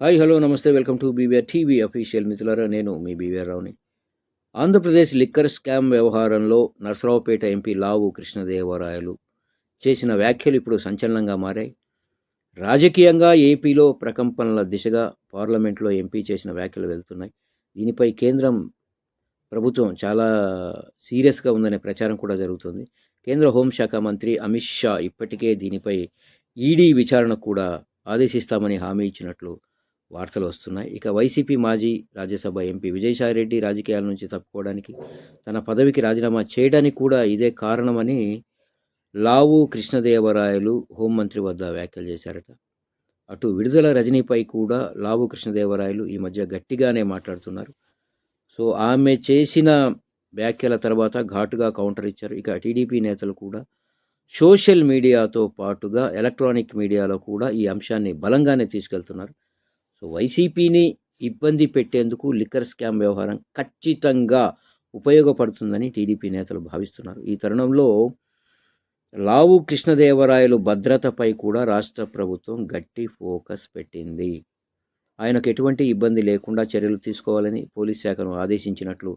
Hi hello నమస్తే welcome to BVR TV official మిత్రులారా నేను మీ బీవీఆర్ రావుని ఆంధ్రప్రదేశ్ లిక్కర్ స్కామ్ వ్యవహారంలో నరసరావుపేట ఎంపీ లావు కృష్ణదేవరాయలు చేసిన వ్యాఖ్యలు ఇప్పుడు సంచలనంగా మారాయి. రాజకీయంగా ఏపీలో ప్రకంపనల దిశగా పార్లమెంట్లో ఎంపీ చేసిన వ్యాఖ్యలు వెళ్తున్నాయి. దీనిపై కేంద్రం ప్రభుత్వం చాలా సీరియస్గా ఉందనే ప్రచారం కూడా జరుగుతుంది. కేంద్ర హోంశాఖ మంత్రి అమిత్ షా ఇప్పటికే దీనిపై ఈడీ విచారణ కూడా ఆదేశిస్తామని హామీ ఇచ్చినట్లు వార్తలు వస్తున్నాయి. ఇక వైసీపీ మాజీ రాజ్యసభ ఎంపీ విజయసాయిరెడ్డి రాజకీయాల నుంచి తప్పుకోవడానికి తన పదవికి రాజీనామా చేయడానికి కూడా ఇదే కారణమని లావు కృష్ణదేవరాయలు హోంమంత్రి వద్ద వ్యాఖ్యలు చేశారట. అటు విడుదల రజనీపై కూడా లావు కృష్ణదేవరాయలు ఈ మధ్య గట్టిగానే మాట్లాడుతున్నారు. సో ఆమె చేసిన వ్యాఖ్యల తర్వాత ఘాటుగా కౌంటర్ ఇచ్చారు. ఇక టీడీపీ నేతలు కూడా సోషల్ మీడియాతో పాటుగా ఎలక్ట్రానిక్ మీడియాలో కూడా ఈ అంశాన్ని బలంగానే తీసుకెళ్తున్నారు. సో వైసీపీని ఇబ్బంది పెట్టేందుకు లిక్కర్ స్కామ్ వ్యవహారం ఖచ్చితంగా ఉపయోగపడుతుందని టీడీపీ నేతలు భావిస్తున్నారు. ఈ తరుణంలో లావు కృష్ణదేవరాయలు భద్రతపై కూడా రాష్ట్ర ప్రభుత్వం గట్టి ఫోకస్ పెట్టింది. ఆయనకు ఎటువంటి ఇబ్బంది లేకుండా చర్యలు తీసుకోవాలని పోలీస్ శాఖను ఆదేశించినట్లు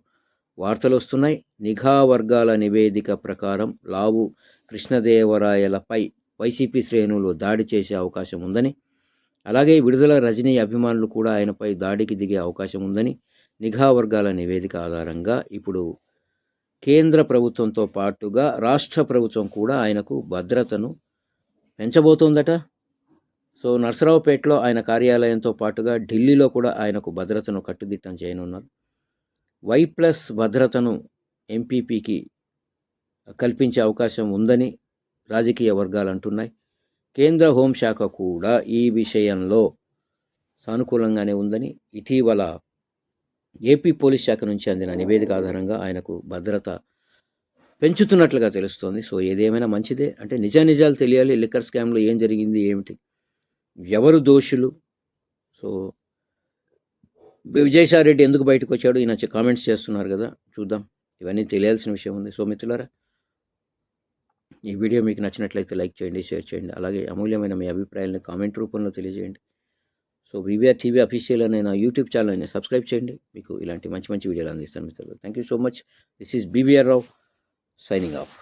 వార్తలు వస్తున్నాయి. నిఘా వర్గాల నివేదిక ప్రకారం లావు కృష్ణదేవరాయలపై వైసీపీ శ్రేణులు దాడి చేసే అవకాశం ఉందని అలాగే విడుదల రజనీ అభిమానులు కూడా ఆయనపై దాడికి దిగే అవకాశం ఉందని నిఘా వర్గాల నివేదిక ఆధారంగా ఇప్పుడు కేంద్ర ప్రభుత్వంతో పాటుగా రాష్ట్ర ప్రభుత్వం కూడా ఆయనకు భద్రతను పెంచబోతోందట. సో నర్సరావుపేటలో ఆయన కార్యాలయంతో పాటుగా ఢిల్లీలో కూడా ఆయనకు భద్రతను కట్టుదిట్టం చేయనున్నారు. వై ప్లస్ భద్రతను ఎంపీపీకి కల్పించే అవకాశం ఉందని రాజకీయ వర్గాలు అంటున్నాయి. కేంద్ర హోంశాఖ కూడా ఈ విషయంలో సానుకూలంగానే ఉందని ఇటీవల ఏపీ పోలీస్ శాఖ నుంచి అందిన నివేదిక ఆధారంగా ఆయనకు భద్రత పెంచుతున్నట్లుగా తెలుస్తోంది. సో ఏదేమైనా మంచిదే అంటే నిజ నిజాలు తెలియాలి. లిక్కర్ స్కామ్లో ఏం జరిగింది ఏమిటి ఎవరు దోషులు? సో విజయసాయి రెడ్డి ఎందుకు బయటకు వచ్చాడు? ఈయన కామెంట్స్ చేస్తున్నారు కదా. చూద్దాం. ఇవన్నీ తెలియాల్సిన విషయం ఉంది. సో మిత్రులారా ఈ వీడియో మీకు నచ్చినట్లయితే లైక్ చేయండి షేర్ చేయండి అలాగే అమూల్యమైన మీ అభిప్రాయాలను కామెంట్ రూపంలో తెలియజేయండి. సో బీబీఆర్ టీవీ అఫీషియల్ అనే నా యూట్యూబ్ ఛానల్ని సబ్స్క్రైబ్ చేయండి. మీకు ఇలాంటి మంచి మంచి వీడియోలు అందిస్తాను మిత్రులు. Thank you so much this is BVR Rao signing off